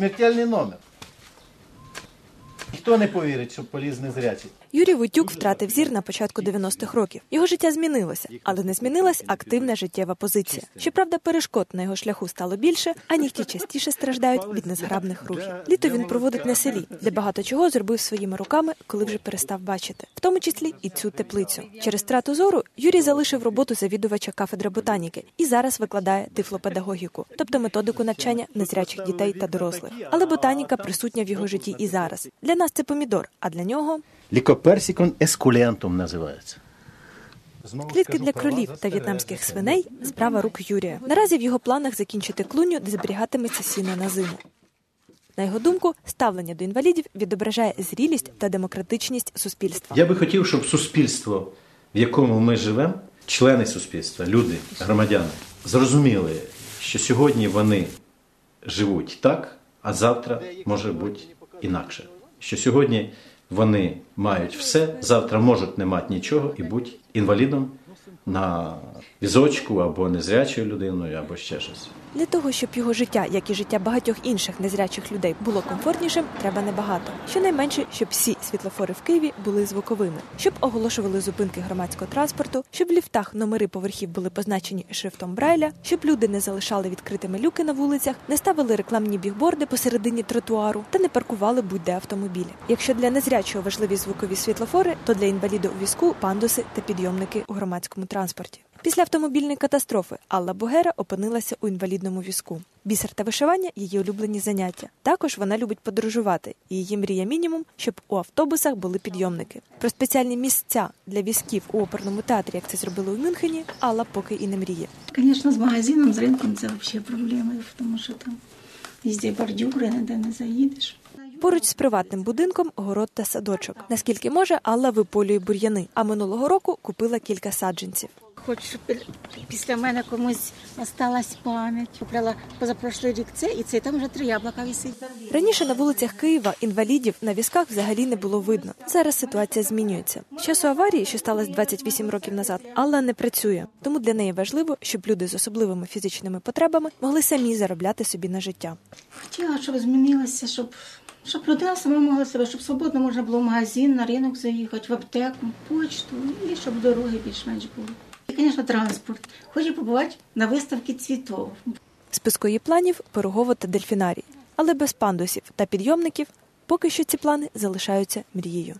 Смертельний номер. Ніхто не повірить, що поліз незрячий. Юрій Войтюк втратив зір на початку 90-х років. Його життя змінилося, але не змінилась активна життєва позиція. Щоправда, перешкод на його шляху стало більше, а нігті частіше страждають від незграбних рухів. Літо він проводить на селі, де багато чого зробив своїми руками, коли вже перестав бачити, в тому числі і цю теплицю. Через страту зору Юрій залишив роботу завідувача кафедри ботаніки і зараз викладає тифлопедагогіку, тобто методику навчання незрячих дітей та дорослих. Але ботаніка присутня в його житті і зараз. Для нас це помідор, а для нього Лікоперсикон ескулентум називається. Клітки для кролів та в'єтнамських свиней справа рук Юрія. Наразі в його планах закінчити клуню, де зберігатиметься сіно на зиму. На його думку, ставлення до інвалідів відображає зрілість та демократичність суспільства. Я би хотів, щоб суспільство, в якому ми живемо, члени суспільства, люди, громадяни, зрозуміли, що сьогодні вони живуть так, а завтра може бути інакше. Що сьогодні вони мають все, завтра можуть не мати нічого і бути інвалідом на візочку або незрячою людиною, або ще щось. Для того, щоб його життя, як і життя багатьох інших незрячих людей, було комфортнішим, треба небагато. Щонайменше, щоб всі світлофори в Києві були звуковими, щоб оголошували зупинки громадського транспорту, щоб в ліфтах номери поверхів були позначені шрифтом Брайля, щоб люди не залишали відкритими люки на вулицях, не ставили рекламні бігборди посередині тротуару та не паркували будь-де автомобілі. Якщо для незрячого важливі звукові світлофори, то для інваліда у візку пандуси та підйомники у громадському транспорті. Після автомобільної катастрофи Алла Богера опинилася у інвалідному візку. Бісер та вишивання її улюблені заняття. Також вона любить подорожувати, і її мрія мінімум, щоб у автобусах були підйомники. Про спеціальні місця для візків у оперному театрі, як це зробили у Мюнхені, Алла поки і не мріє. Звісно, з магазином, з ринком це взагалі проблеми, тому що там везде бордюри, ніде не заїдеш. Поруч з приватним будинком город та садочок. Наскільки може, Алла виполює бур'яни, а минулого року купила кілька саджанців. Хочу, щоб після мене комусь осталась пам'ять. Купляла позапрошлий рік це, і це там вже три яблука висить. Раніше на вулицях Києва інвалідів на візках взагалі не було видно. Зараз ситуація змінюється. З часу аварії, що сталося 28 років назад, Алла не працює, тому для неї важливо, щоб люди з особливими фізичними потребами могли самі заробляти собі на життя. Хотіла, щоб змінилося, щоб, щоб людина сама могла себе, щоб свободно можна було в магазин, на ринок заїхати, в аптеку, почту, і щоб дороги більш-менш були. І, звісно, транспорт. Хочу побувати на виставці цвітов. В списку її планів пирогово та дельфінарій, але без пандусів та підйомників поки що ці плани залишаються мрією.